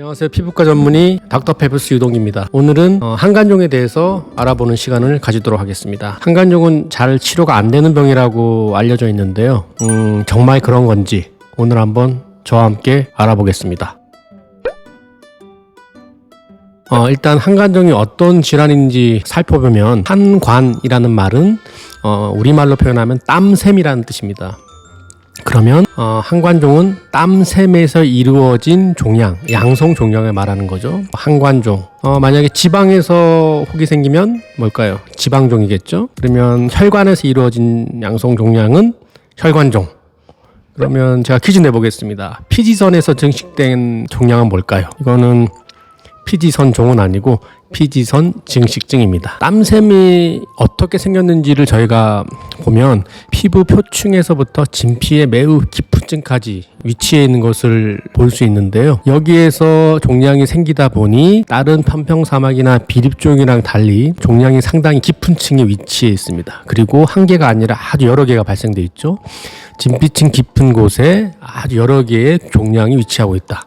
안녕하세요. 피부과 전문의 닥터 페브스 유동입니다. 오늘은 어, 한간종에 대해서 알아보는 시간을 가지도록 하겠습니다. 한간종은 잘 치료가 안 되는 병이라고 알려져 있는데요. 음, 정말 그런 건지 오늘 한번 저와 함께 알아보겠습니다. 어, 일단 한간종이 어떤 질환인지 살펴보면 한관이라는 말은 어, 우리말로 표현하면 땀샘이라는 뜻입니다. 그러면 어, 한관종은 땀샘에서 이루어진 종양, 양성 종양을 말하는 거죠. 한관종. 어, 만약에 지방에서 혹이 생기면 뭘까요? 지방종이겠죠. 그러면 혈관에서 이루어진 양성 종양은 혈관종. 그러면 제가 퀴즈 내보겠습니다. 피지선에서 증식된 종양은 뭘까요? 이거는 피지선 종은 아니고 피지선 증식증입니다. 땀샘이 어떻게 생겼는지를 저희가 보면 피부 표층에서부터 진피의 매우 깊은 층까지 위치해 있는 것을 볼 수 있는데요. 여기에서 종양이 생기다 보니 다른 편평사막이나 비립종이랑 달리 종양이 상당히 깊은 층에 위치해 있습니다. 그리고 한 개가 아니라 아주 여러 개가 발생돼 있죠. 진피층 깊은 곳에 아주 여러 개의 종양이 위치하고 있다.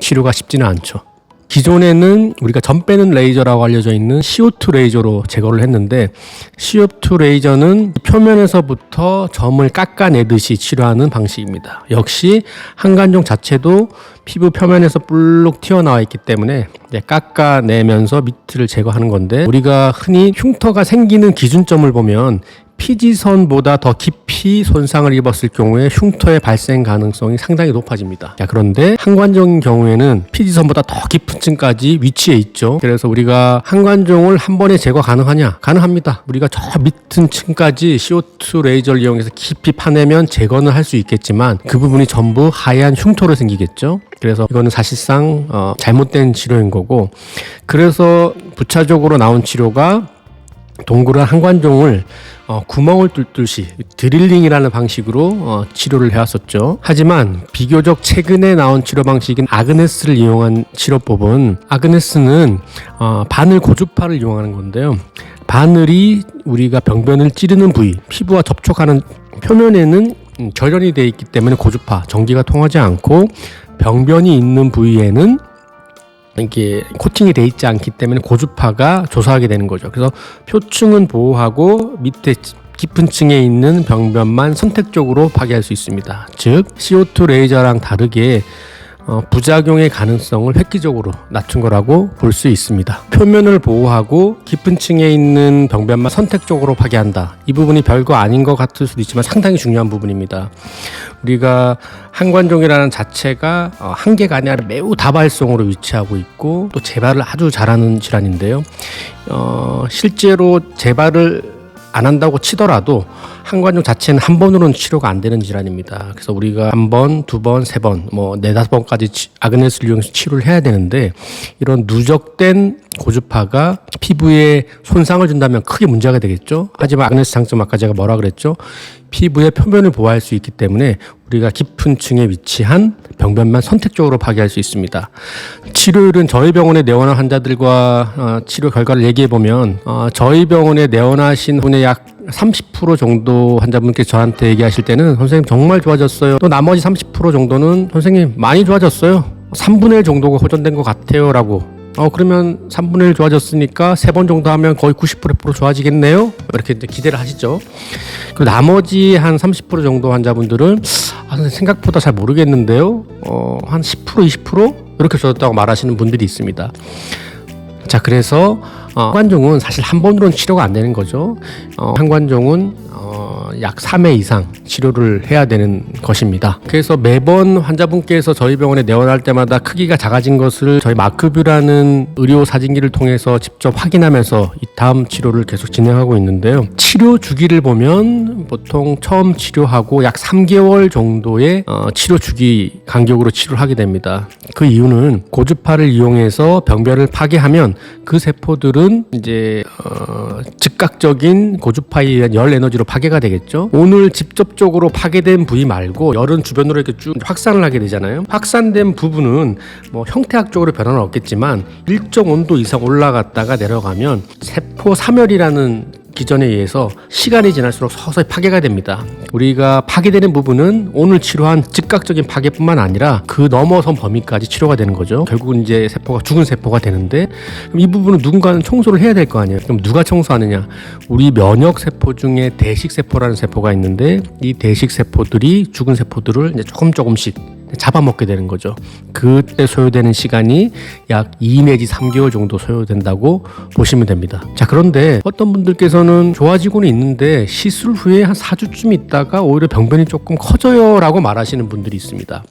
치료가 쉽지는 않죠. 기존에는 우리가 점 빼는 레이저라고 알려져 있는 CO2 레이저로 제거를 했는데 CO2 레이저는 표면에서부터 점을 깎아내듯이 치료하는 방식입니다. 역시 한간종 자체도 피부 표면에서 볼록 튀어나와 있기 때문에 깎아내면서 밑을 제거하는 건데 우리가 흔히 흉터가 생기는 기준점을 보면 피지선보다 더 깊이 손상을 입었을 경우에 흉터의 발생 가능성이 상당히 높아집니다. 자, 그런데 한관종인 경우에는 피지선보다 더 깊은 층까지 위치해 있죠. 그래서 우리가 한관종을 한 번에 제거 가능하냐? 가능합니다. 우리가 저 밑은 층까지 CO2 레이저를 이용해서 깊이 파내면 제거는 할 수 있겠지만 그 부분이 전부 하얀 흉터로 생기겠죠. 그래서 이거는 사실상 어, 잘못된 치료인 거고 그래서 부차적으로 나온 치료가 동그란 한관종을 어, 구멍을 뚫듯이 드릴링이라는 방식으로 어, 치료를 해왔었죠. 하지만 비교적 최근에 나온 치료 방식인 아그네스를 이용한 치료법은 아그네스는 어, 바늘 고주파를 이용하는 건데요. 바늘이 우리가 병변을 찌르는 부위, 피부와 접촉하는 표면에는 음, 결연이 되어 있기 때문에 고주파, 전기가 통하지 않고 병변이 있는 부위에는 이게 코팅이 돼 있지 않기 때문에 고주파가 조사하게 되는 거죠. 그래서 표층은 보호하고 밑에 깊은 층에 있는 병변만 선택적으로 파괴할 수 있습니다. 즉 CO2 레이저랑 다르게 어, 부작용의 가능성을 획기적으로 낮춘 거라고 볼 수 있습니다. 표면을 보호하고 깊은 층에 있는 병변만 선택적으로 파괴한다. 이 부분이 별거 아닌 것 같을 수도 있지만 상당히 중요한 부분입니다. 우리가 한관종이라는 자체가 어, 한 개가 아니라 매우 다발성으로 위치하고 있고 또 재발을 아주 잘하는 질환인데요. 어, 실제로 재발을 안 한다고 치더라도 한관종 자체는 한 번으로는 치료가 안 되는 질환입니다. 그래서 우리가 한 번, 두 번, 세 번, 뭐 네다섯 번까지 치- 아그네스를 이용해서 치료를 해야 되는데 이런 누적된 고주파가 피부에 손상을 준다면 크게 문제가 되겠죠. 하지만 아그네스 장점 아까 제가 뭐라 그랬죠? 피부의 표면을 보호할 수 있기 때문에 우리가 깊은 층에 위치한 병변만 선택적으로 파괴할 수 있습니다. 치료율은 저희 병원에 내원한 환자들과 어, 치료 결과를 얘기해 보면 어, 저희 병원에 내원하신 분의 약30% 정도 환자분께 저한테 얘기하실 때는 선생님 정말 좋아졌어요. 또 나머지 30% 정도는 선생님 많이 좋아졌어요. 3분의 1 정도가 호전된 것 같아요 라고 어 그러면 3분의 1 좋아졌으니까 세번 정도 하면 거의 90% 이렇게 이렇게 이제 기대를 하시죠. 그 나머지 한 30% 정도 환자분들은 아 생각보다 잘 모르겠는데요. 어 한 10% 20% 이렇게 좋아졌다고 말하시는 분들이 있습니다. 자 그래서 어, 한관종은 사실 한 번으로는 치료가 안 되는 거죠. 어, 한관종은 어, 약 3회 이상 치료를 해야 되는 것입니다. 그래서 매번 환자분께서 저희 병원에 내원할 때마다 크기가 작아진 것을 저희 마크뷰라는 의료 사진기를 통해서 직접 확인하면서 이 다음 치료를 계속 진행하고 있는데요. 치료 주기를 보면 보통 처음 치료하고 약 3개월 정도의 어, 치료 주기 간격으로 치료를 하게 됩니다. 그 이유는 고주파를 이용해서 병변을 파괴하면 그 세포들은 이제 어, 즉각적인 고주파에 의한 열 에너지로 파괴가 되겠죠. 오늘 직접적으로 파괴된 부위 말고 열은 주변으로 이렇게 쭉 확산을 하게 되잖아요. 확산된 부분은 뭐 형태학적으로 변화는 없겠지만 일정 온도 이상 올라갔다가 내려가면 세포 사멸이라는 기전에 의해서 시간이 지날수록 서서히 파괴가 됩니다. 우리가 파괴되는 부분은 오늘 치료한 즉각적인 파괴뿐만 아니라 그 넘어선 범위까지 치료가 되는 거죠. 결국은 이제 세포가 죽은 세포가 되는데 이 부분은 누군가는 청소를 해야 될 거 아니에요. 그럼 누가 청소하느냐? 우리 면역 세포 중에 대식 세포라는 세포가 있는데 이 대식 세포들이 죽은 세포들을 이제 조금 조금씩 잡아먹게 되는 거죠. 그때 소요되는 시간이 약 2 내지 3개월 정도 소요된다고 보시면 됩니다. 자, 그런데 어떤 분들께서는 좋아지고는 있는데 시술 후에 한 4주쯤 있다가 오히려 병변이 조금 커져요 라고 말하시는 분들이 있습니다.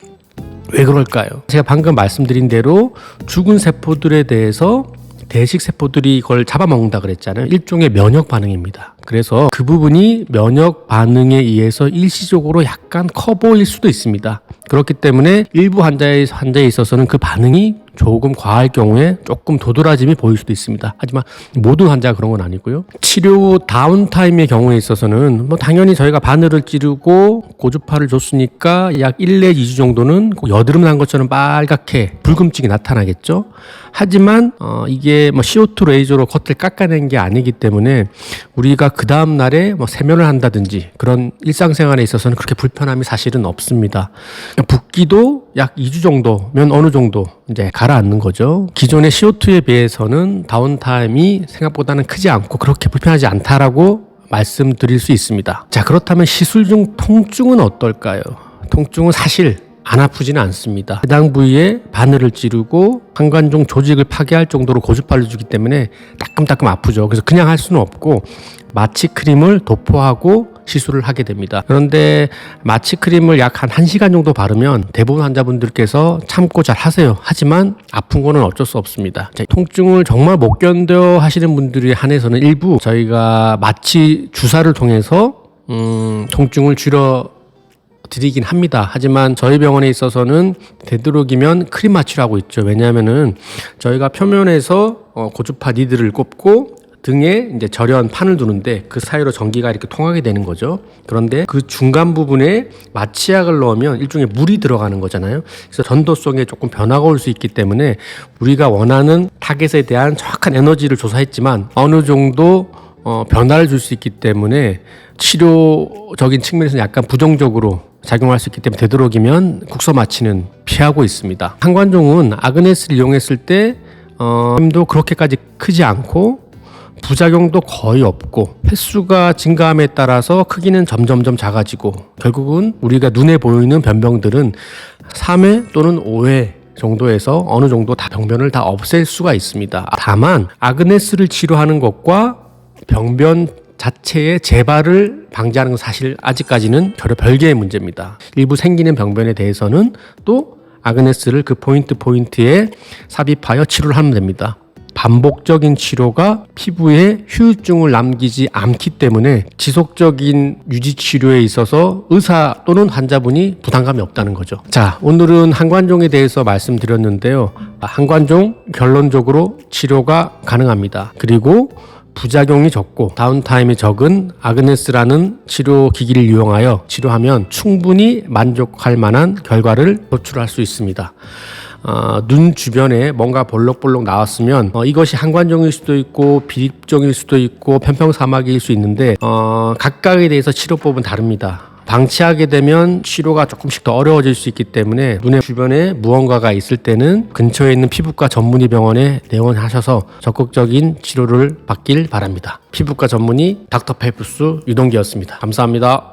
왜 그럴까요? 제가 방금 말씀드린 대로 죽은 세포들에 대해서 대식 세포들이 이걸 잡아먹는다 그랬잖아요. 일종의 면역 반응입니다. 그래서 그 부분이 면역 반응에 의해서 일시적으로 약간 커 보일 수도 있습니다. 그렇기 때문에 일부 환자에, 환자에 있어서는 그 반응이 조금 과할 경우에 조금 도드라짐이 보일 수도 있습니다. 하지만 모든 환자가 그런 건 아니고요. 치료 후 다운타임의 경우에 있어서는 뭐 당연히 저희가 바늘을 찌르고 고주파를 줬으니까 약 1, 내 2주 정도는 꼭 여드름 난 것처럼 빨갛게 붉음증이 나타나겠죠. 하지만 어, 이게 뭐 CO2 레이저로 겉을 깎아낸 게 아니기 때문에 우리가 그 다음 날에 뭐 세면을 한다든지 그런 일상생활에 있어서는 그렇게 불편함이 사실은 없습니다. 붓기도 약 2주 정도면 어느 정도 이제 가라앉는 거죠. 기존의 CO2에 비해서는 다운타임이 생각보다는 크지 않고 그렇게 불편하지 않다라고 말씀드릴 수 있습니다. 자, 그렇다면 시술 중 통증은 어떨까요? 통증은 사실 안 아프지는 않습니다. 해당 부위에 바늘을 찌르고 한관종 조직을 파괴할 정도로 고주파를 주기 때문에 따끔따끔 아프죠. 그래서 그냥 할 수는 없고 마취 크림을 도포하고 시술을 하게 됩니다. 그런데 마취 크림을 약 한 1시간 정도 바르면 대부분 환자분들께서 참고 잘 하세요. 하지만 아픈 거는 어쩔 수 없습니다. 자, 통증을 정말 못 견뎌 하시는 분들이 한해서는 일부 저희가 마취 주사를 통해서 음, 통증을 줄여 드리긴 합니다. 하지만 저희 병원에 있어서는 되도록이면 크림 마취를 하고 있죠. 왜냐하면은 저희가 표면에서 어, 고주파 니드를 꼽고 등에 이제 절연 판을 두는데 그 사이로 전기가 이렇게 통하게 되는 거죠. 그런데 그 중간 부분에 마취약을 넣으면 일종의 물이 들어가는 거잖아요. 그래서 전도성에 조금 변화가 올 수 있기 때문에 우리가 원하는 타겟에 대한 정확한 에너지를 조사했지만 어느 정도 어, 변화를 줄 수 있기 때문에 치료적인 측면에서 약간 부정적으로 작용할 수 있기 때문에 되도록이면 국소 마취는 피하고 있습니다. 한관종은 아그네스를 이용했을 때 어, 힘도 그렇게까지 크지 않고 부작용도 거의 없고 횟수가 증가함에 따라서 크기는 점점점 작아지고 결국은 우리가 눈에 보이는 변병들은 3회 또는 5회 정도에서 어느 정도 다 병변을 다 없앨 수가 있습니다. 다만 아그네스를 치료하는 것과 병변 자체의 재발을 방지하는 건 사실 아직까지는 전혀 별개의 문제입니다. 일부 생기는 병변에 대해서는 또 아그네스를 그 포인트 포인트에 삽입하여 치료를 하면 됩니다. 반복적인 치료가 피부에 후유증을 남기지 않기 때문에 지속적인 유지 치료에 있어서 의사 또는 환자분이 부담감이 없다는 거죠. 자, 오늘은 한관종에 대해서 말씀드렸는데요. 한관종 결론적으로 치료가 가능합니다. 그리고 부작용이 적고 다운타임이 적은 아그네스라는 치료 기기를 이용하여 치료하면 충분히 만족할 만한 결과를 도출할 수 있습니다. 어, 눈 주변에 뭔가 볼록볼록 나왔으면 어, 이것이 한관종일 수도 있고 비립종일 수도 있고 편평사막일 수 있는데 어, 각각에 대해서 치료법은 다릅니다. 방치하게 되면 치료가 조금씩 더 어려워질 수 있기 때문에 눈의 주변에 무언가가 있을 때는 근처에 있는 피부과 전문의 병원에 내원하셔서 적극적인 치료를 받길 바랍니다. 피부과 전문의 닥터 페이프스 유동기였습니다. 감사합니다.